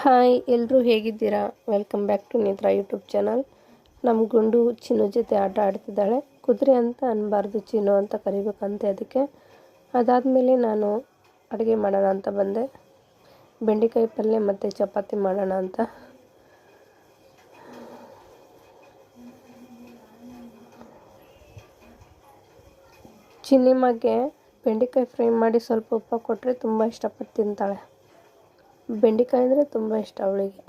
Hi ಎಲ್ಲರೂ ಹೇಗಿದ್ದೀರಾ? Welcome back to Netra YouTube channel ನಮ್ಮ ಗುಂಡು ಚಿನ್ನು ಜೊತೆ ಆಟ ಆಡ್ತಿದ್ದಾಳೆ. ಕುದುರೆ ಅಂತ ಅನ್ನಬಾರ್ದು ಚಿನ್ನು ಅಂತ ಕರಿಬೇಕಂತೆ ಅದಕ್ಕೆ. ಅದಾದಮೇಲೆ ನಾನು ಅಡುಗೆ ಮಾಡೋಣ ಅಂತ ಬಂದೆ. ಬೆಂಡೆಕಾಯಿ ಪಲ್ಯ ಮತ್ತು ಚಪಾತಿ ಮಾಡೋಣ ಅಂತ. ಚಿನ್ನಿಮಗೆ ಬೆಂಡೆಕಾಯಿ ಫ್ರೈ ಮಾಡಿ ಸ್ವಲ್ಪ ಉಪ್ಪು ಕೊಟ್ಟರೆ ತುಂಬ ಇಷ್ಟಪಟ್ಟು ತಿಂತಾಳೆ. ಬೆಂಡೆಕಾಯಿ ಅಂದರೆ ತುಂಬ ಇಷ್ಟ ಅವಳಿಗೆ.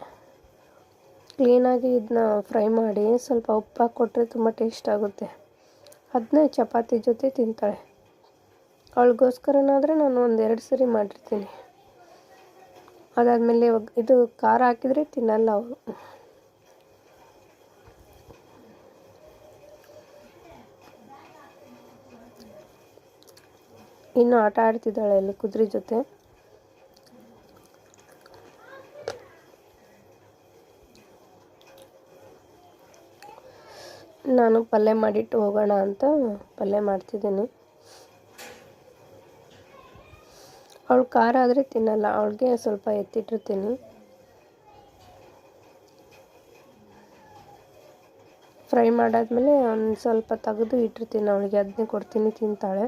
ಕ್ಲೀನಾಗಿ ಇದನ್ನ ಫ್ರೈ ಮಾಡಿ ಸ್ವಲ್ಪ ಉಪ್ಪು ಕೊಟ್ಟರೆ ತುಂಬ ಟೇಸ್ಟ್ ಆಗುತ್ತೆ. ಅದನ್ನೇ ಚಪಾತಿ ಜೊತೆ ತಿಂತಾಳೆ. ಅವಳಿಗೋಸ್ಕರನಾದರೆ ನಾನು ಒಂದೆರಡು ಸರಿ ಮಾಡಿರ್ತೀನಿ. ಅದಾದಮೇಲೆ ಇದು ಖಾರ ಹಾಕಿದರೆ ತಿನ್ನಲ್ಲ ಅವಳು. ಇನ್ನು ಆಟ ಆಡ್ತಿದ್ದಾಳೆ ಅಲ್ಲಿ ಕುದುರೆ ಜೊತೆ. ನಾನು ಪಲ್ಯ ಮಾಡಿಟ್ಟು ಹೋಗೋಣ ಅಂತ ಪಲ್ಯ ಮಾಡ್ತಿದ್ದೀನಿ. ಅವಳು ಖಾರ ಆದರೆ ತಿನ್ನಲ್ಲ, ಅವಳಿಗೆ ಸ್ವಲ್ಪ ಎತ್ತಿಟ್ಟಿರ್ತೀನಿ. ಫ್ರೈ ಮಾಡಾದಮೇಲೆ ಒಂದು ಸ್ವಲ್ಪ ತೆಗೆದು ಇಟ್ಟಿರ್ತೀನಿ, ಅವಳಿಗೆ ಅದನ್ನೇ ಕೊಡ್ತೀನಿ ತಿಂತಾಳೆ.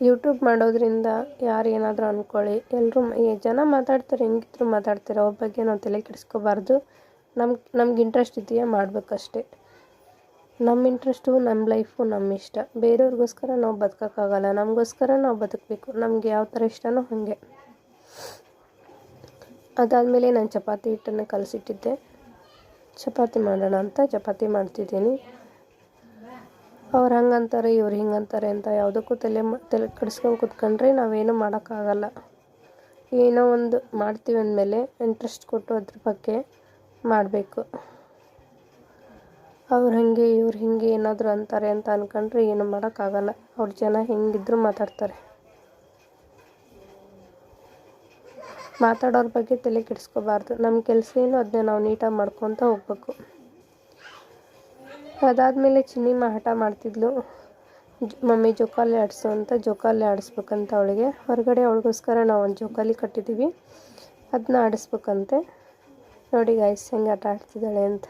ಯೂಟ್ಯೂಬ್ ಮಾಡೋದ್ರಿಂದ ಯಾರು ಏನಾದರೂ ಅಂದ್ಕೊಳ್ಳಿ ಎಲ್ಲರೂ ಜನ ಮಾತಾಡ್ತಾರೆ, ಹೆಂಗಿದ್ರು ಮಾತಾಡ್ತಾರೆ, ಅವ್ರ ಬಗ್ಗೆ ನಾವು ತಲೆ ಕೆಡಿಸ್ಕೋಬಾರ್ದು. ನಮ್ಗೆ ನಮ್ಗೆ ಇಂಟ್ರೆಸ್ಟ್ ಇದೆಯಾ ಮಾಡಬೇಕಷ್ಟೆ. ನಮ್ಮ ಇಂಟ್ರೆಸ್ಟು ನಮ್ಮ ಲೈಫು ನಮ್ಮ ಇಷ್ಟ. ಬೇರೆಯವ್ರಿಗೋಸ್ಕರ ನಾವು ಬದುಕೋಕ್ಕಾಗಲ್ಲ. ನಮಗೋಸ್ಕರ ನಾವು ಬದುಕಬೇಕು. ನಮಗೆ ಯಾವ ಥರ ಇಷ್ಟನೋ ಹಾಗೆ. ಅದಾದಮೇಲೆ ನಾನು ಚಪಾತಿ ಹಿಟ್ಟನ್ನು ಕಲಸಿಟ್ಟಿದ್ದೆ. ಚಪಾತಿ ಮಾಡೋಣ ಅಂತ ಚಪಾತಿ ಮಾಡ್ತಿದ್ದೀನಿ. ಅವ್ರು ಹಂಗಂತಾರೆ, ಇವ್ರು ಹಿಂಗಂತಾರೆ ಅಂತ ಯಾವುದಕ್ಕೂ ತಲೆ ತಲೆ ಕೆಡಿಸ್ಕೊಂಡು ಕುತ್ಕೊಂಡ್ರೆ ನಾವೇನು ಮಾಡೋಕ್ಕಾಗಲ್ಲ. ಏನೋ ಒಂದು ಮಾಡ್ತೀವಿ ಅಂದಮೇಲೆ ಇಂಟ್ರೆಸ್ಟ್ ಕೊಟ್ಟು ಅದ್ರ ಬಗ್ಗೆ ಮಾಡಬೇಕು. ಅವ್ರು ಹಾಗೆ, ಇವ್ರು ಹಿಂಗೆ ಏನಾದರೂ ಅಂತಾರೆ ಅಂತ ಅಂದ್ಕೊಂಡ್ರೆ ಏನು ಮಾಡೋಕ್ಕಾಗಲ್ಲ. ಅವ್ರ ಜನ ಹೆಂಗಿದ್ರು ಮಾತಾಡ್ತಾರೆ. ಮಾತಾಡೋರ ಬಗ್ಗೆ ತಲೆ ಕೆಡಿಸ್ಕೋಬಾರ್ದು. ನಮ್ಮ ಕೆಲಸ ಏನು ಅದನ್ನ ನಾವು ನೀಟಾಗಿ ಮಾಡ್ಕೊತ ಹೋಗ್ಬೇಕು. ಅದಾದಮೇಲೆ ಚಿನ್ನಿಮ್ಮ ಹಠ ಮಾಡ್ತಿದ್ಲು. ಮಮ್ಮಿ ಜೋಕಾಲಿ ಆಡಿಸು ಅಂತ ಜೋಕಾಲಿ ಆಡಿಸ್ಬೇಕಂತ ಅವಳಿಗೆ. ಹೊರಗಡೆ ಅವಳಿಗೋಸ್ಕರ ನಾವು ಒಂದು ಜೋಕಾಲಿ ಕಟ್ಟಿದ್ದೀವಿ. ಅದನ್ನ ಆಡಿಸ್ಬೇಕಂತೆ. ನೋಡಿ ಗಾಯ್ಸ್ ಹೆಂಗೆ ಆಟ ಆಡ್ತಿದ್ದಾಳೆ ಅಂತ.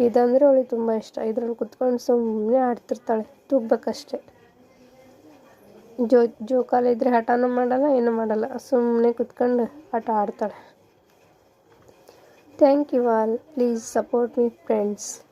ಇದಂದರೆ ಅವಳಿಗೆ ತುಂಬ ಇಷ್ಟ. ಇದ್ರಲ್ಲಿ ಕುತ್ಕೊಂಡು ಸುಮ್ಮನೆ ಆಡ್ತಿರ್ತಾಳೆ. ತೂಗ್ಬೇಕಷ್ಟೆ. ಜೋ, ಜೋಕಾಲಿ ಇದ್ದರೆ ಹಠನೂ ಮಾಡಲ್ಲ, ಏನೂ ಮಾಡಲ್ಲ. ಸುಮ್ಮನೆ ಕುತ್ಕೊಂಡು ಆಟ ಆಡ್ತಾಳೆ. Thank you all please support me friends